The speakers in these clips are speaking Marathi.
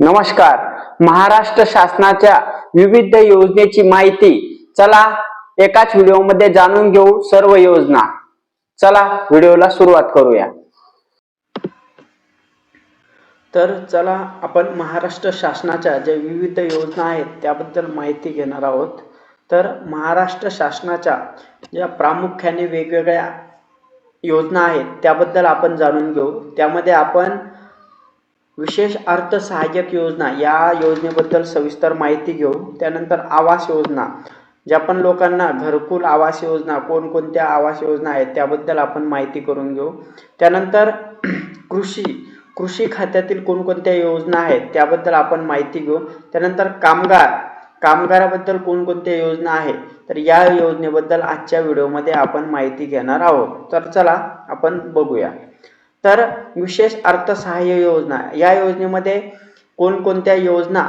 नमस्कार. महाराष्ट्र शासनाच्या विविध योजनेची माहिती चला एकाच व्हिडिओमध्ये जाणून घेऊ सर्व योजना. चला व्हिडिओला सुरुवात करूया. तर चला आपण महाराष्ट्र शासनाच्या ज्या विविध योजना आहेत त्याबद्दल माहिती घेणार आहोत. तर महाराष्ट्र शासनाच्या ज्या प्रामुख्याने वेगवेगळ्या योजना आहेत त्याबद्दल आपण जाणून घेऊ. त्यामध्ये आपण विशेष अर्थसहाय्यक योजना या योजनेबद्दल सविस्तर माहिती घेऊ त्यानंतर आवास योजना ज्या पण लोकांना घरकुल आवास योजना कोणकोणत्या आवास योजना आहेत त्याबद्दल आपण माहिती करून घेऊ. त्यानंतर कृषी कृषी खात्यातील कोणकोणत्या योजना आहेत त्याबद्दल आपण माहिती घेऊ. त्यानंतर कामगार कामगाराबद्दल कोणकोणत्या योजना आहेत तर या योजनेबद्दल आजच्या व्हिडिओमध्ये आपण माहिती घेणार आहोत. तर चला आपण बघूया. तर विशेष अर्थसहाय्य योजना. या योजनेमध्ये कोणकोणत्या योजना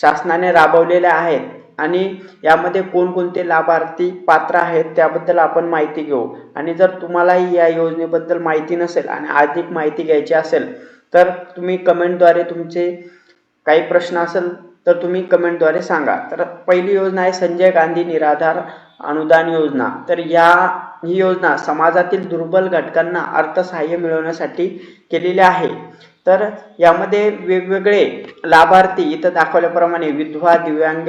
शासनाने राबवलेल्या आहेत आणि यामध्ये कोणकोणते लाभार्थी पात्र आहेत त्याबद्दल आपण माहिती घेऊ. आणि जर तुम्हालाही या योजनेबद्दल माहिती नसेल आणि अधिक माहिती घ्यायची असेल तर तुम्ही कमेंटद्वारे तुमचे काही प्रश्न असेल तर तुम्ही कमेंटद्वारे सांगा. तर पहिली योजना आहे संजय गांधी निराधार अनुदान योजना. तर या ही योजना समाजातील दुर्बल घटकांना अर्थसहाय्य मिळवण्यासाठी केलेली आहे. तर यामध्ये वेगवेगळे लाभार्थी इथं दाखवल्याप्रमाणे विधवा दिव्यांग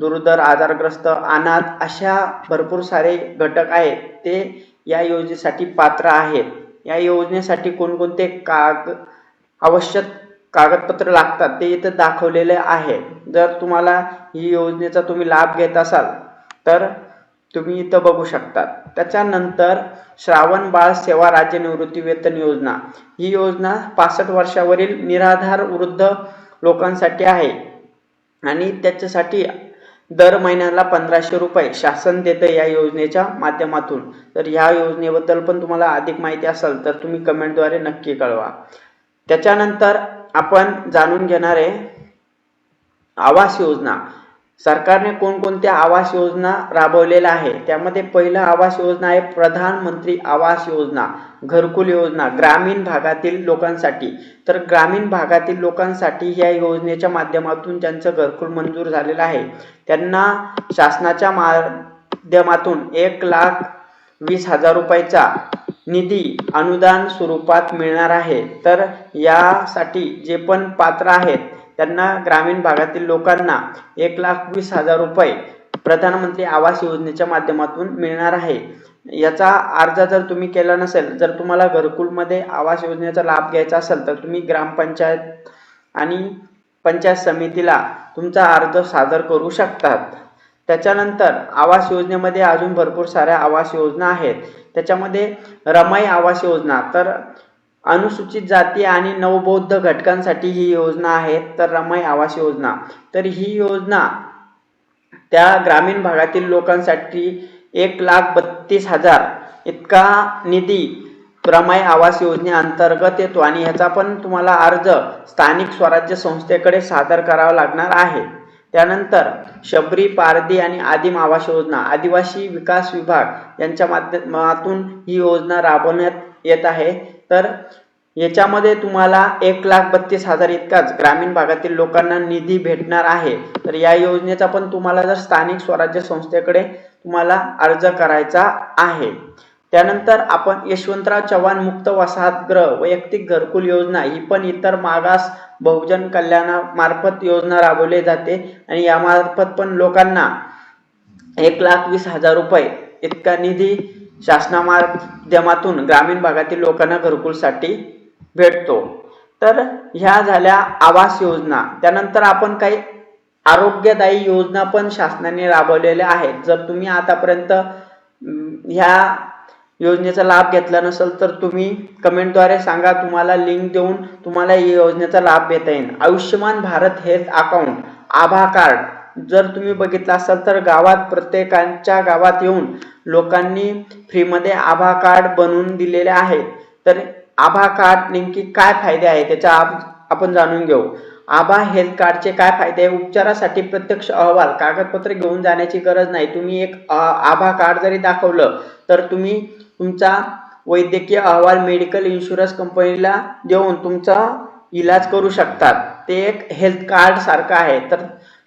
दुर्धर आजारग्रस्त अनाथ अशा भरपूर सारे घटक आहेत. ते या योजनेसाठी पात्र आहेत. या योजनेसाठी कोणकोणते काग आवश्यक कागदपत्र लागतात ते इथं दाखवलेले आहे. जर तुम्हाला ही योजनेचा तुम्ही लाभ घेत असाल तर तुम्ही इथं बघू शकतात. त्याच्यानंतर श्रावण बाळ सेवा राज्य निवृत्ती वेतन योजना. ही योजना पासष्ट वर्षावरील निराधार वृद्ध लोकांसाठी आहे. आणि त्याच्यासाठी दर महिन्याला पंधराशे रुपये शासन देतं या योजनेच्या माध्यमातून. तर ह्या योजनेबद्दल पण तुम्हाला अधिक माहिती असेल तर तुम्ही कमेंटद्वारे नक्की कळवा. त्याच्यानंतर आपण जाणून घेणार आहे आवास योजना. सरकारने कोणकोणत्या आवास योजना राबवलेल्या आहे त्यामध्ये पहिलं आवास योजना आहे प्रधानमंत्री आवास योजना घरकुल योजना ग्रामीण भागातील लोकांसाठी. तर ग्रामीण भागातील लोकांसाठी या योजनेच्या माध्यमातून ज्यांचं घरकुल मंजूर झालेलं आहे त्यांना शासनाच्या माध्यमातून एक लाख वीस हजार रुपयाचा निधी अनुदान स्वरूपात मिळणार आहे. तर यासाठी जे पण पात्र आहेत त्यांना ग्रामीण भागातील लोकांना एक लाख वीस हजार रुपये प्रधानमंत्री आवास योजनेच्या माध्यमातून मिळणार आहे. याचा अर्ज जर तुम्ही केला नसेल जर तुम्हाला घरकुलमध्ये आवास योजनेचा लाभ घ्यायचा असेल तर तुम्ही ग्रामपंचायत आणि पंचायत समितीला तुमचा अर्ज सादर करू शकतात. त्याच्यानंतर आवास योजनेमध्ये अजून भरपूर साऱ्या आवास योजना आहेत. त्याच्यामध्ये रमाई आवास योजना तर अनुसूचित जाती आणि नवबौद्ध घटकांसाठी ही योजना आहे तर रमाई आवास योजना. तर ही योजना त्या ग्रामीण भागातील लोकांसाठी एक लाख बत्तीस हजार इतका निधी रमाई आवास योजनेअंतर्गत येतो आणि ह्याचा पण तुम्हाला अर्ज स्थानिक स्वराज्य संस्थेकडे सादर करावा लागणार आहे. त्यानंतर शबरी पारधी आणि आदिम आवास योजना आदिवासी विकास विभाग यांच्या माध्यमातून ही योजना राबवण्यात येत आहे. तर याच्यामध्ये तुम्हाला एक लाख बत्तीस हजार इतकाच ग्रामीण भागातील लोकांना निधी भेटणार आहे. तर या योजनेचा पण तुम्हाला जर स्थानिक स्वराज्य संस्थेकडे तुम्हाला अर्ज करायचा आहे. त्यानंतर आपण यशवंतराव चव्हाण मुक्त वसाहतगृह वैयक्तिक घरकुल योजना ही पण इतर मागास बहुजन कल्याणामार्फत योजना राबवली जाते आणि यामार्फत पण लोकांना एक लाख वीस हजार रुपये इतका निधी शासनामाध्यमातून ग्रामीण भागातील लोकांना घरकुलसाठी भेटतो. तर ह्या झाल्या आवास योजना. त्यानंतर आपण काही आरोग्यदायी योजना पण शासनाने राबवलेल्या आहेत. जर तुम्ही आतापर्यंत ह्या योजनेचा लाभ घेतला नसेल तर तुम्ही कमेंटद्वारे सांगा. तुम्हाला लिंक देऊन तुम्हाला या योजनेचा लाभ घेता येईल. आयुष्यमान भारत हेल्थ अकाउंट आभा कार्ड जर तुम्ही बघितलं असाल तर गावात प्रत्येकांच्या गावात येऊन लोकांनी फ्रीमध्ये आभा कार्ड बनवून दिलेले आहे. तर आभा कार्ड नेमकी काय फायदे आहे त्याचा आपण जाणून घेऊ. आभा हेल्थ कार्डचे काय फायदे आहे? उपचारासाठी प्रत्यक्ष अहवाल कागदपत्र घेऊन जाण्याची गरज नाही. तुम्ही एक आभा कार्ड जरी दाखवलं तर तुम्ही तुमचा वैद्यकीय अहवाल मेडिकल इन्शुरन्स कंपनीला देऊन तुमचा इलाज करू शकतात. ते एक हेल्थ कार्ड सारखं आहे. तर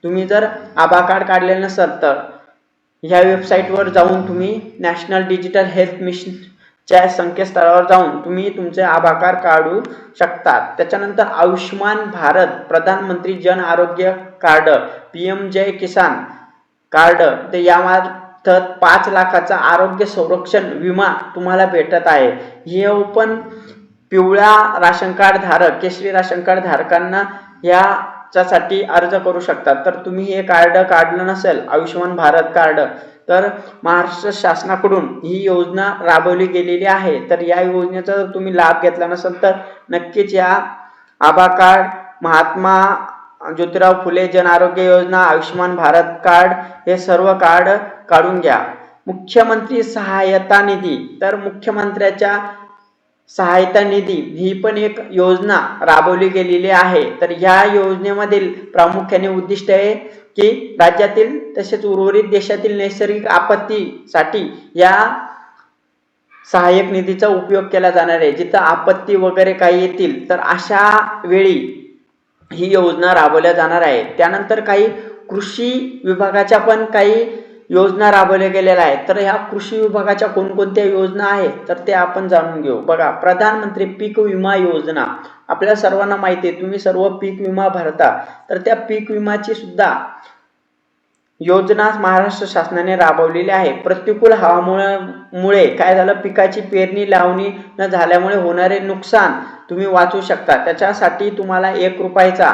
तुम्ही जर आभा कार्ड काढलेलं नसेल तर ह्या वेबसाईटवर जाऊन तुम्ही नॅशनल डिजिटल हेल्थ मिशनच्या संकेतस्थळावर जाऊन तुम्ही तुमचे आभा कार्ड काढू शकतात. त्याच्यानंतर Ayushman Bharat Pradhan Mantri Jan Arogya card P M JAY Kisan card ते यामार्फत पाच लाखाचा आरोग्य संरक्षण विमा तुम्हाला भेटत आहे. हे पण पिवळ्या राशन कार्ड धारक केशरी राशन कार्ड धारकांना या साठी अर्ज करू शकतात. तर तुम्ही हे कार्ड काढलं नसेल आयुष्यमान भारत कार्ड तर महाराष्ट्र शासनाकडून ही योजना राबवली गेलेली आहे. तर या योजनेचा जर तुम्ही लाभ घेतला नसेल तर नक्कीच या आभा कार्ड महात्मा ज्योतिराव फुले जन आरोग्य योजना आयुष्यमान भारत कार्ड हे सर्व कार्ड काढून घ्या. मुख्यमंत्री सहायता निधी तर मुख्यमंत्र्याच्या सहायता निधी ही पण एक योजना राबवली गेलेली आहे. तर या योजनेमधील प्रामुख्याने उद्दिष्ट आहे की राज्यातील तसेच उर्वरित देशातील नैसर्गिक आपत्तीसाठी या सहाय्यक निधीचा उपयोग केला जाणार आहे. जिथं आपत्ती वगैरे काही येतील तर अशा वेळी ही योजना राबवल्या जाणार आहे. त्यानंतर काही कृषी विभागाच्या पण काही योजना राबवल्या गेलेल्या आहेत. तर ह्या कृषी विभागाच्या कोणकोणत्या योजना आहेत? तर ते आपण जाणून घेऊ. बघा प्रधानमंत्री पीक विमा योजना. आपल्या सर्वांना माहिती आहे तुम्ही सर्व पीक विमा भरता. तर त्या पीक विमाची सुद्धा योजना महाराष्ट्र शासनाने राबवलेली आहे. प्रतिकूल हवामानामुळे काय झालं? पिकाची पेरणी लावणी न झाल्यामुळे होणारे नुकसान तुम्ही वाचू शकता. त्याच्यासाठी तुम्हाला एक रुपयाचा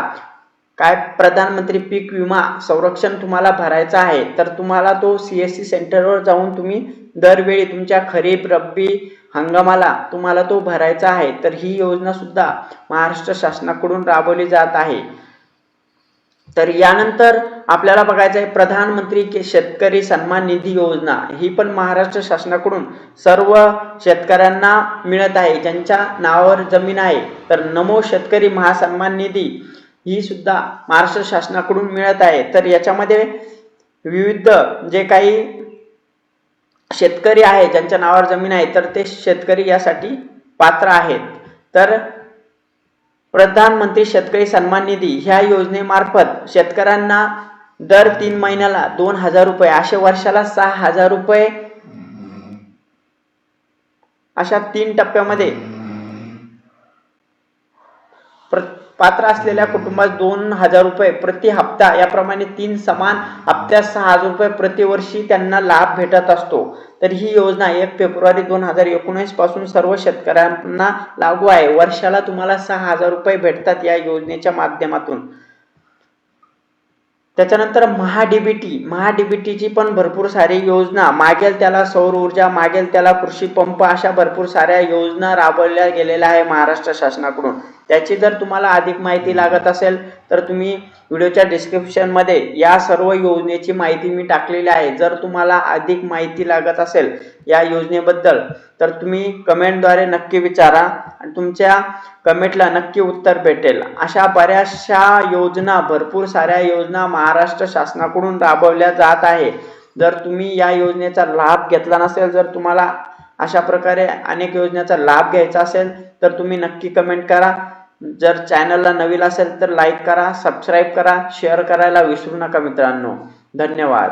काय प्रधानमंत्री पीक विमा संरक्षण तुम्हाला भरायचा आहे तर तुम्हाला तो सी एस सी सेंटरवर जाऊन तुम्ही दरवेळी तुमच्या खरीप रब्बी हंगामाला तुम्हाला तो भरायचा आहे. तर ही योजना सुद्धा महाराष्ट्र शासनाकडून राबवली जात आहे. तर यानंतर आपल्याला बघायचं आहे प्रधानमंत्री के शेतकरी सन्मान निधी योजना. ही पण महाराष्ट्र शासनाकडून सर्व शेतकऱ्यांना मिळत आहे. ज्यांच्या नावावर जमीन आहे. तर नमो शेतकरी महासन्मान निधी. ही सुद्धा महाराष्ट्र शासनाकडून मिळत आहे. तर याच्यामध्ये विविध जे काही शेतकरी आहे ज्यांच्या नावावर जमीन आहे तर ते शेतकरी यासाठी पात्र आहेत. तर प्रधानमंत्री शेतकरी सन्मान निधी ह्या योजनेमार्फत शेतकऱ्यांना दर तीन महिन्याला दोन हजार रुपये असे वर्षाला सहा हजार रुपये अशा तीन टप्प्यामध्ये पात्र असलेल्या कुटुंबास दोन हजार रुपये प्रति हप्ता याप्रमाणे तीन समान हप्त्यात सहा हजार रुपये प्रतिवर्षी त्यांना लाभ भेटत असतो. तर ही योजना एक फेब्रुवारी दोन हजार एकोणीसपासून सर्व शेतकऱ्यांना लागू आहे. वर्षाला तुम्हाला सहा हजार रुपये भेटतात या योजनेच्या माध्यमातून. त्याच्यानंतर महाडीबीटी महाडीबीटीची पण भरपूर सारी योजना. मागेल त्याला सौर ऊर्जा मागेल त्याला कृषी पंप अशा भरपूर साऱ्या योजना राबवल्या गेलेल्या आहे महाराष्ट्र शासनाकडून. त्याची जर तुम्हाला अधिक माहिती लागत असेल तर तुम्ही व्हिडिओच्या डिस्क्रिप्शनमध्ये या सर्व योजनेची माहिती मी टाकलेली आहे. जर तुम्हाला अधिक माहिती लागत असेल या योजनेबद्दल तर तुम्ही कमेंटद्वारे नक्की विचारा आणि तुमच्या कमेंटला नक्की उत्तर भेटेल. अशा बऱ्याचशा योजना भरपूर साऱ्या योजना महाराष्ट्र शासनाकडून राबवल्या जात आहे. जर तुम्ही या योजनेचा लाभ घेतला नसेल जर तुम्हाला अशा प्रकारे अनेक योजनेचा लाभ घ्यायचा असेल तर तुम्ही नक्की कमेंट करा. जर चॅनलला नवीन असेल तर लाईक करा सबस्क्राईब करा शेअर करायला विसरू नका मित्रांनो. धन्यवाद.